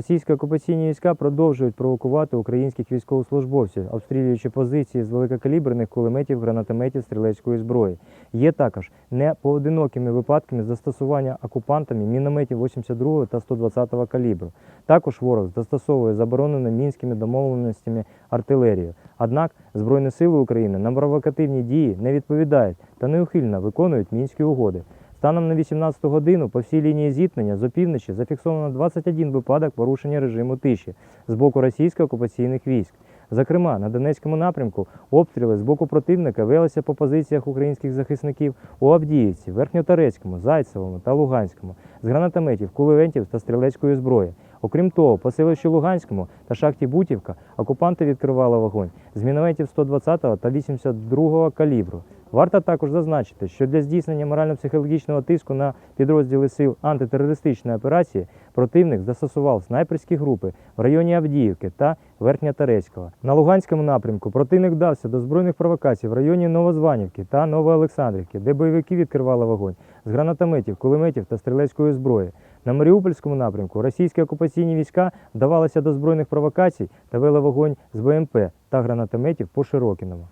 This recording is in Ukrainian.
Російські окупаційні війська продовжують провокувати українських військовослужбовців, обстрілюючи позиції з великокаліберних кулеметів, гранатометів, стрілецької зброї. Є також непоодинокими випадками застосування окупантами мінометів 82 та 120 калібру. Також ворог застосовує заборонену мінськими домовленостями артилерію. Однак Збройні сили України на провокативні дії не відповідають та неухильно виконують мінські угоди. Станом на 18 годину по всій лінії зіткнення з опівночі зафіксовано 21 випадок порушення режиму тиші з боку російських окупаційних військ. Зокрема, на Донецькому напрямку обстріли з боку противника велися по позиціях українських захисників у Авдіївці, Верхньотарецькому, Зайцевому та Луганському з гранатометів, кулеметів та стрілецької зброї. Окрім того, по селищу Луганському та шахті Бутівка окупанти відкривали вогонь з мінометів 120 та 82 калібру. Варто також зазначити, що для здійснення морально-психологічного тиску на підрозділи сил антитерористичної операції противник застосував снайперські групи в районі Авдіївки та Верхньотарецького. На Луганському напрямку противник вдався до збройних провокацій в районі Новозванівки та Новоолександрівки, де бойовики відкривали вогонь з гранатометів, кулеметів та стрілецької зброї. На Маріупольському напрямку російські окупаційні війська вдавалися до збройних провокацій та вели вогонь з БМП та гранатометів по Широкіному.